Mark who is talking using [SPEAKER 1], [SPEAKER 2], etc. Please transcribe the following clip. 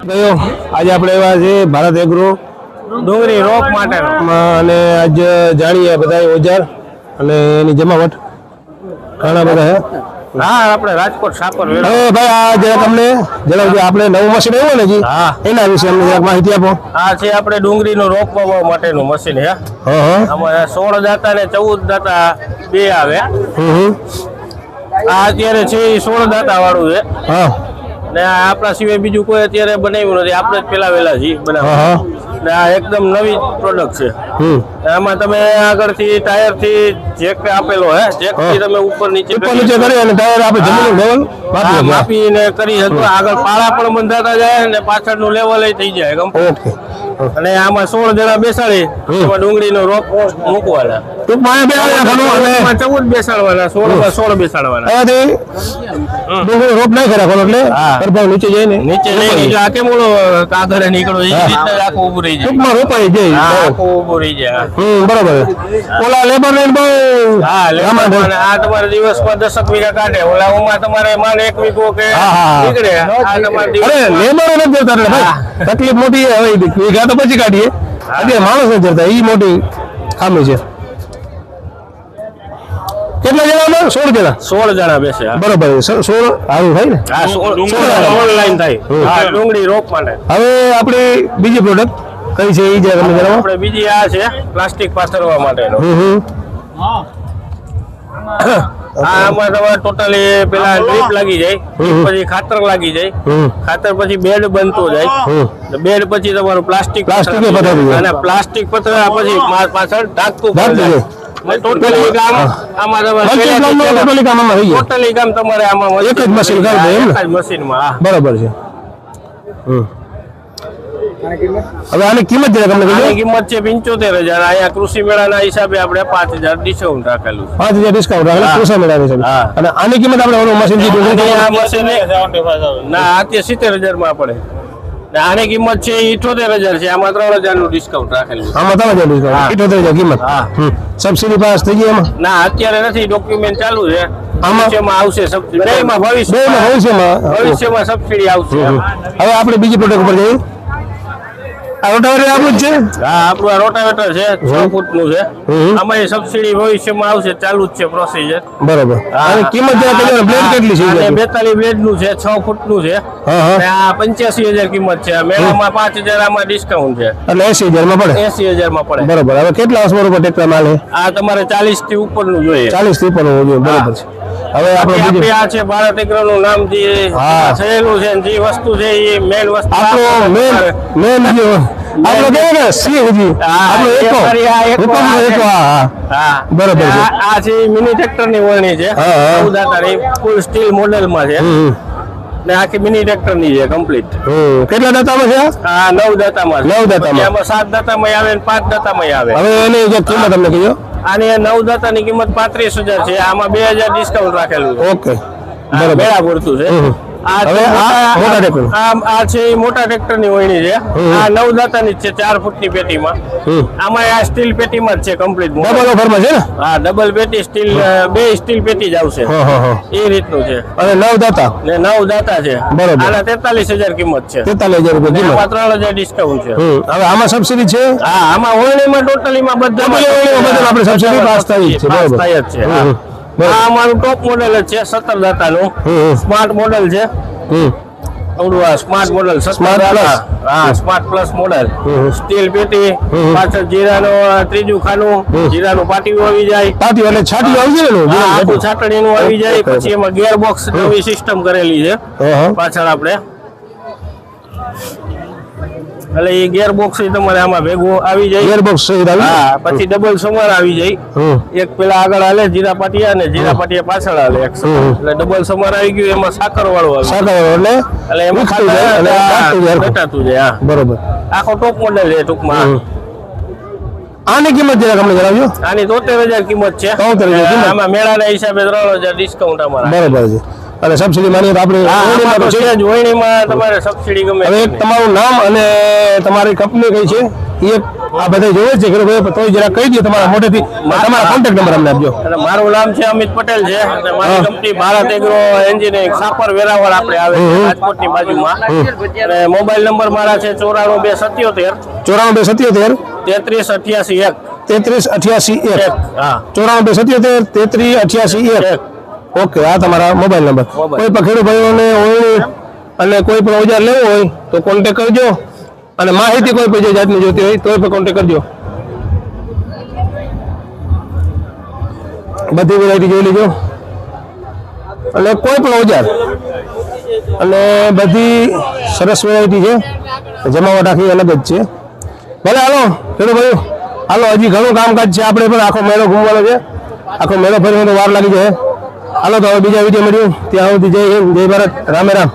[SPEAKER 1] આજે આપણે એવા છે ભારત એગ્રો.
[SPEAKER 2] ડુંગળી રોપ
[SPEAKER 1] માટે અને આજ જાણીએ બધા ઓજાર અને એની જમાવટ. ઘણા બધા હે?
[SPEAKER 2] આપણે રાજકોટ સાપર
[SPEAKER 1] હવે ભાઈ આ જરાક તમને જણાવજો આપણે નવું મશીન આવ્યું ને જી. એના વિશે અમને જરાક માહિતી આપો.
[SPEAKER 2] આ છે આપણે ડુંગળીનો રોપ વાવવા માટેનું મશીન હે? આમાં સોળ દાતા ને ચૌદ દાતા બે આવે. આ અત્યારે છે એ સોળ દાતા વાળું છે.
[SPEAKER 1] હા.
[SPEAKER 2] ને આ આપણા સિવાય બીજું કોઈ અત્યારે બનાવ્યું નથી. આપણે જ પેલા વેલા છીએ બનાવ ને આ એકદમ નવી પ્રોડક્ટ છે. આમાં તમે આગળથી ટાયરથી જેક આપેલો હે જેકથી તમે ઉપર નીચે
[SPEAKER 1] ઉપર નીચે કરી અને ટાયર આપે જમીન લેવલ.
[SPEAKER 2] માપીને કરી શકો. આગળ પાળા પણ બંધાતા જાય ને પાછળનું લેવલ થઈ જાય
[SPEAKER 1] ઓકે.
[SPEAKER 2] અને આમાં સોળ જણા બેસાડી
[SPEAKER 1] હમ.
[SPEAKER 2] ડુંગળી નો રોપ મૂકવાના.
[SPEAKER 1] ટૂંકમાં
[SPEAKER 2] ચૌદ બેસાડવાના સોળ સોળ બેસાડવાના.
[SPEAKER 1] ડુંગળી રોપ નાખી રાખવાનો એટલે પરભાવ નીચે જાય ને.
[SPEAKER 2] નીચે જાય એટલે આ કેમ ઓલો નીકળો એ રીતે આખું ઊભું રહી જાય.
[SPEAKER 1] ટૂંકમાં રોપાઈ જાય. બરાબર.
[SPEAKER 2] ઊભું રહી જાય
[SPEAKER 1] હમ બરાબર. ઓલા લેબર ને બહુ
[SPEAKER 2] હા લેબર આ તમારે દિવસમાં દસક વીઘા કાઢે. ઓલા ઉમાં તમારે માન એક વીઘો કે. નીકળે. આ તમારે
[SPEAKER 1] અરે લેબર નથી જતા એટલે ભાઈ તકલીફ મોટી હોય હવે વીઘા તો પછી કાઢીએ. આજે માણસ નથી જતા. એ મોટી ખામી છે. કેટલા જણા? સોળ જણા.
[SPEAKER 2] સોળ જણા બેસે હા.
[SPEAKER 1] બરોબર. સોળ સારું થાય ને?
[SPEAKER 2] હા સોળ ઓનલાઈન થાય. હા ડુંગળી રોપ માટે.
[SPEAKER 1] હવે આપણી બીજી પ્રોડક્ટ કઈ છે એ જરા તમે જણાવો.
[SPEAKER 2] આપણે બીજી આ છે પ્લાસ્ટિક પાથરવા માટેનો.
[SPEAKER 1] હમ હમ.
[SPEAKER 2] આમાં તમારે ટોટલી પેલા ડ્રીપ લાગી જાય પછી ખાતર લાગી જાય. ખાતર પછી બેડ બનતો જાય.
[SPEAKER 1] હમ.
[SPEAKER 2] બેડ પછી તમારું પ્લાસ્ટિક
[SPEAKER 1] પ્લાસ્ટિક
[SPEAKER 2] અને પ્લાસ્ટિક પથરા પછી પાછળ ઢાંકતું ટોટલી કામ આમાં
[SPEAKER 1] ટોટલી કામ આમાં થઈ જાય.
[SPEAKER 2] ટોટલી કામ તમારે આમાં
[SPEAKER 1] એક જ મશીન કરી દે એમ
[SPEAKER 2] એક જ મશીનમાં
[SPEAKER 1] બરાબર છે. હમ. હવે આની કિંમત જરા તમને
[SPEAKER 2] કિંમત છે પંચોતેર હજાર. અહીંયા કૃષિ મેળાના હિસાબે આપણે પાંચ હજાર ડિસ્કાઉન્ટ રાખેલું
[SPEAKER 1] પાંચ હજાર ડિસ્કાઉન્ટ રાખે
[SPEAKER 2] હા.
[SPEAKER 1] પૂછા મેળાની અને આની કિંમત આપણે
[SPEAKER 2] મશીનથી ના અત્યારે સિત્તેર હજારમાં પડે. આની કિંમત છે ઇઠોતેર હજાર છે. આમાં ત્રણ હજારનું ડિસ્કાઉન્ટ રાખેલું છે.
[SPEAKER 1] આમાં ત્રણ હજાર ડિસ્કાઉન્ટ. ઇઠોતેર હજાર કિંમત. સબસિડી પાસ થઈ ગઈ એમાં?
[SPEAKER 2] ના અત્યારે નથી. ડોક્યુમેન્ટ ચાલુ છે.
[SPEAKER 1] આમાં?
[SPEAKER 2] ભવિષ્યમાં આવશે સબસિડી ભવિષ્યમાં
[SPEAKER 1] ભવિષ્યમાં
[SPEAKER 2] સબસિડી આવશે.
[SPEAKER 1] હવે આપણે બીજી પ્રોડક્ટ ઉપર જઈએ. રોટાવેટર આપણું જ છે?
[SPEAKER 2] હા આપણું આ રોટાવેટર છે છ ફૂટનું છે. આમાં એ સબસિડી ભવિષ્યમાં આવશે ચાલુ જ છે પ્રોસીજર
[SPEAKER 1] બરોબર. અને કિંમત જરા કહીએ બ્લેડ કેટલી છે એ
[SPEAKER 2] બેતાલીસ બ્લેડ છે છ ફૂટનું છે. અને આ પંચ્યાસી હજાર કિંમત છે. મેળામાં પાંચ હજાર આમાં ડિસ્કાઉન્ટ છે.
[SPEAKER 1] એટલે એસી હજારમાં પડે?
[SPEAKER 2] એસી હજારમાં પડે.
[SPEAKER 1] બરોબર. હવે કેટલા વર્ષ ઉપર ટ્રેક્ટર માલ?
[SPEAKER 2] આ તમારે ચાલીસથી ઉપરનું જોઈએ.
[SPEAKER 1] ચાલીસથી ઉપર હોવું જોઈએ. બરોબર છે. હવે આપણે
[SPEAKER 2] આ છે ભારત એગ્રો નું નામ જે
[SPEAKER 1] હા.
[SPEAKER 2] થયેલું છે જે વસ્તુ છે એ મેન વસ્તુ
[SPEAKER 1] આપણો મેન મેન જે આપણે કહે ને સી હજી આપણો એકો હુકમનો એકો હા હા
[SPEAKER 2] હા
[SPEAKER 1] બરોબર છે.
[SPEAKER 2] આ- છે મિની ટ્રેક્ટરની વરણી છે
[SPEAKER 1] હા, હા.
[SPEAKER 2] ફૂલ સ્ટીલ મોડેલમાં છે ને આખી મિની ટ્રેક્ટરની છે કમ્પ્લીટ.
[SPEAKER 1] કેટલા દાતામાં છે આ?
[SPEAKER 2] આ નવ દાતામાં.
[SPEAKER 1] નવ દાતામાં.
[SPEAKER 2] એમાં સાત દાતામાં આવે ને પાંચ દાતામાં આવે
[SPEAKER 1] હવે એની જો કિંમત તમને કહીજો
[SPEAKER 2] આની નવ દાતાની કિંમત પાંત્રીસ હજાર છે. આમાં બે હજાર ડિસ્કાઉન્ટ રાખેલું છે.
[SPEAKER 1] ઓકે બરાબર.
[SPEAKER 2] પૂરતું છે. આ છે
[SPEAKER 1] મોટા ટ્રેક્ટર.
[SPEAKER 2] મોટા ટ્રેક્ટરની છે આ નવ છે ચાર પેટીમાં. આમાં આ સ્ટીલ પેટીમાં જ છે કમ્પ્લીટ
[SPEAKER 1] ડબલ ઓફરમાં છે ને?
[SPEAKER 2] હા ડબલ પેટી સ્ટીલ બે સ્ટીલ પેટી જ આવશે. એ રીતનું છે.
[SPEAKER 1] અને નવ દાતા
[SPEAKER 2] ને નવ દાતા છે.
[SPEAKER 1] બરોબર.
[SPEAKER 2] આના તેતાલીસ હજાર કિંમત છે.
[SPEAKER 1] તેતાલીસ હજાર રૂપિયા કિંમત.
[SPEAKER 2] ત્રણ હજાર ડિસ્કાઉન્ટ છે.
[SPEAKER 1] હવે આમાં સબસિડી છે?
[SPEAKER 2] હા આમાં ઓળણીમાં ટોટલીમાં બધા
[SPEAKER 1] Totally ઓળણીમાં બધા આપણે subsidy પાસ થાય છે, બરોબર.
[SPEAKER 2] થાય જ છે. આ અમારું ટોપ મોડેલ જ છે સત્તર દાતાનું. સ્માર્ટ મોડેલ છે. આવડું આ સ્માર્ટ મોડેલ
[SPEAKER 1] Smart
[SPEAKER 2] હા સ્માર્ટ પ્લસ મોડેલ સ્ટીલ પેટી પાછળ જીરાનો ત્રીજું ખાનું જીરાનું પાટિયું આવી જાય.
[SPEAKER 1] પાટિયું એટલે છાટિયું આવી જાય ને
[SPEAKER 2] હા, આખું છાટણીનું આવી જાય. પછી એમાં ગેર બોક્સ નવી સિસ્ટમ કરેલી છે. પાછળ આપણે. એટલે એ ગેરબોક્સ બોક્સ તમારે આમાં ભેગું આવી જાય.
[SPEAKER 1] સહિત
[SPEAKER 2] હા પછી ડબલ સમર આવી જાય. એક પેલા આગળ હાલે જીરા પાટિયા અને જીરા પાટિયા પાછળ હાલે એક એટલે ડબલ સમાર આવી ગયું એમાં સાકર વાળું આવે
[SPEAKER 1] સાકર એટલે
[SPEAKER 2] એટલે એમાં
[SPEAKER 1] ખાતું જાય
[SPEAKER 2] હા.
[SPEAKER 1] બરોબર.
[SPEAKER 2] આખો ટોપ મોડેલ છે ટૂંકમાં
[SPEAKER 1] આની કિંમત જરાક અમને જણાવજો.
[SPEAKER 2] આની તોતેર હજાર કિંમત છે.
[SPEAKER 1] તોતેર હજાર
[SPEAKER 2] આમાં મેળાના હિસાબે ત્રણ હજાર ડિસ્કાઉન્ટ અમારા.
[SPEAKER 1] બરોબર છે. અને સબસિડી માની તો આપણે
[SPEAKER 2] હા,
[SPEAKER 1] તો
[SPEAKER 2] તો
[SPEAKER 1] છે.
[SPEAKER 2] છે જ. તમારે સબસિડી ગમે
[SPEAKER 1] હવે એક તમારું નામ અને તમારી કંપની કઈ છે એ આ બધા જોવે છે કે ભાઈ તો જરા કહી દે તમારા મોઢેથી. તમારા કોન્ટેક્ટ નંબર અમને આપજો.
[SPEAKER 2] અને મારું નામ છે અમિત પટેલ છે. અને મારી. Company Bharat Agro Engineering Sapar Veraval આપણે આવે છે રાજકોટની બાજુમાં. અને મોબાઈલ નંબર મારા છે ચોરાણું બે સત્યોતેર.
[SPEAKER 1] ચોરાણું બે સત્યોતેર?
[SPEAKER 2] તેત્રીસ અઠ્યાસી એક.
[SPEAKER 1] તેત્રીસ અઠ્યાસી એક.
[SPEAKER 2] હા.
[SPEAKER 1] ચોરાણું બે સત્યોતેર તેત્રીસ અઠ્યાસી એક. ઓકે આ તમારા મોબાઈલ નંબર કોઈ પણ ખેડૂતભાઈઓને ઓળણી અને કોઈ પણ ઓજાર લેવું હોય તો કોન્ટેક કરજો અને માહિતી કોઈ પણ જાતની જોતી હોય તો પણ કોન્ટેક કરજો. બધી વેરાયટી જોઈ લેજો. અને કોઈ પણ ઓજાર. અને બધી સરસ વેરાયટી છે. જમાવટ આખી અલગ જ છે. ભલે હાલો ખેડૂત હાલો હજી ઘણું કામકાજ છે. આપણે પણ આખો મેળો ઘૂમવાનો છે. આખો મેળો ફરીને વાર લાગી જાય. હાલો તો હવે બીજા વીડિયો મળ્યું ત્યાં સુધી જય હિન્દ જય ભારત. રામે રામ.